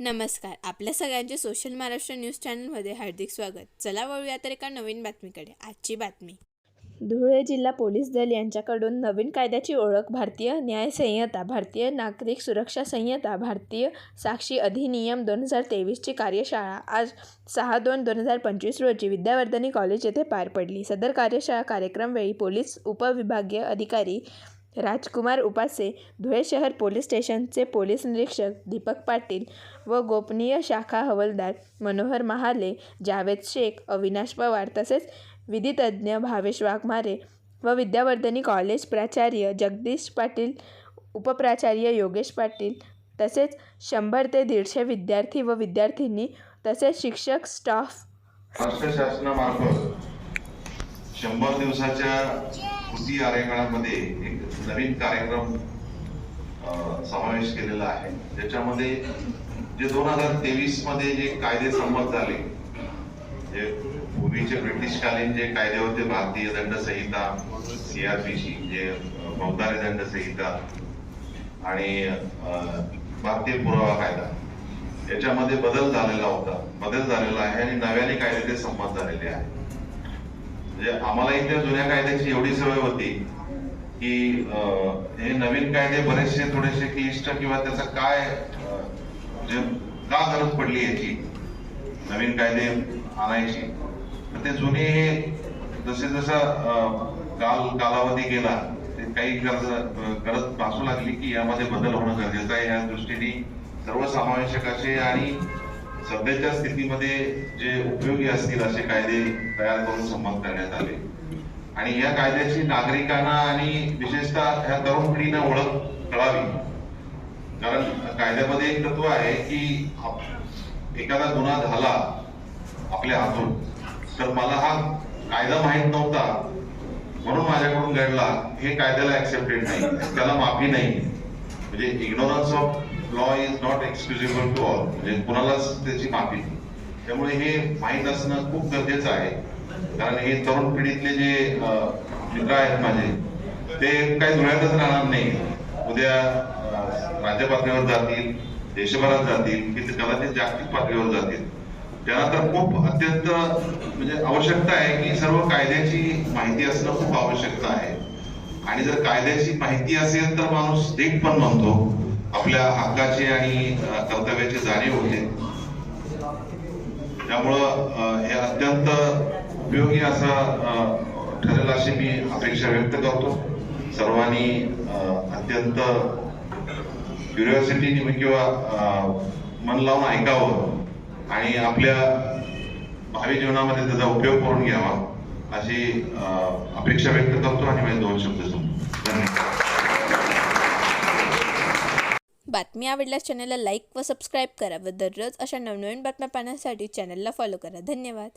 नमस्कार. आपल्या सगळ्यांचे सोशल महाराष्ट्र न्यूज चॅनलमध्ये हार्दिक स्वागत. चला वळूया तर एका नवीन बातमीकडे. आजची बातमी. धुळे जिल्हा पोलीस दल यांच्याकडून नवीन कायद्याची ओळख भारतीय न्याय संहिता भारतीय नागरिक सुरक्षा संहिता भारतीय साक्षी अधिनियम दोन हजार तेवीसची कार्यशाळा. आज सहा दोन दोन हजार पंचवीस रोजी विद्यावर्धनी कॉलेज येथे पार पडली. सदर कार्यशाळा कार्यक्रमवेळी पोलीस उपविभागीय अधिकारी राजकुमार उपासे धुळे शहर पोलीस स्टेशनचे पोलीस निरीक्षक दीपक पाटील व गोपनीय शाखा हवालदार मनोहर महाले जावेद शेख अविनाश पवार तसेच विधितज्ञ भावेश वाघमारे व विद्यावर्धनी कॉलेज प्राचार्य जगदीश पाटील उपप्राचार्य योगेश पाटील तसेच शंभर ते दीडशे विद्यार्थी व विद्यार्थिनी तसेच शिक्षक स्टाफ. महाराष्ट्र शासनामार्फत शंभर दिवसाच्या कृती आराखड्यामध्ये एक नवीन कार्यक्रम समावेश केलेला आहे. त्याच्यामध्ये जे दोन हजार तेवीसमध्ये जे कायदे संमत झाले जे पूर्वीचे ब्रिटिशकालीन जे कायदे होते भारतीय दंड संहिता सीआरपीसी जे बौद्धारी दंड संहिता आणि भारतीय पुरावा कायदा याच्यामध्ये बदल झालेला होता. बदल झालेला आहे आणि नव्याने कायदे ते संमत झालेले आहे म्हणजे आम्हाला इथे जुन्या कायद्याची एवढी सवय होती की हे नवीन कायदे बरेचसे थोडेसे क्लिष्ट किंवा त्याचा काय म्हणजे का गरज पडली याची नवीन कायदे आणायची. तर ते जुने हे जसे जसा काल कालावधी गेला ते काही गरज गरज भासू लागली की यामध्ये बदल होणं गरजेचं आहे. या दृष्टीने सर्वसमावेशक असे आणि सध्याच्या स्थितीमध्ये जे उपयोगी असतील असे कायदे तयार करून संमत करण्यात आले. आणि या कायद्याची नागरिकांना आणि विशेषतः ह्या तरुण पिढीनं ओळख कळावी. कारण कायद्यामध्ये एक तत्व आहे की एखादा गुन्हा झाला आपल्या हातून तर मला हा कायदा माहीत नव्हता म्हणून माझ्याकडून घडला. हे कायद्याला ऍक्सेप्टेड नाही. त्याला माफी नाही. म्हणजे ignorance of law is not excusable to all म्हणजे कुणालाच त्याची माफी नाही. त्यामुळे हे माहीत असणं खूप गरजेचं आहे. कारण हे तरुण पिढीतले जे मित्र आहेत माझे ते काही धुळ्यातच राहणार नाही. उद्या राज्य पातळीवर जातील देशभरात जातील की ते कदाचित जागतिक पातळीवर जातील. त्यांना तर खूप अत्यंत म्हणजे आवश्यकता आहे की सर्व कायद्याची माहिती असणं खूप आवश्यकता आहे. आणि जर कायद्याची माहिती असेल तर माणूस नीट पण म्हणतो आपल्या हक्काची आणि कर्तव्याची जाणीव होते. त्यामुळं हे अत्यंत उपयोगी असा ठरेल अशी मी अपेक्षा व्यक्त करतो. सर्वांनी अत्यंत क्युरिओसिटीने किंवा मन लावून ऐकावं आणि आपल्या भावी जीवनामध्ये त्याचा उपयोग करून घ्यावा अशी अपेक्षा व्यक्त करतो आणि माझे दोन शब्द धन्यवाद. बातमी आवडल्यास चॅनलला लाईक व सबस्क्राईब करा व दररोज अशा नवनवीन बातम्या पाहण्यासाठी चॅनलला फॉलो करा. धन्यवाद.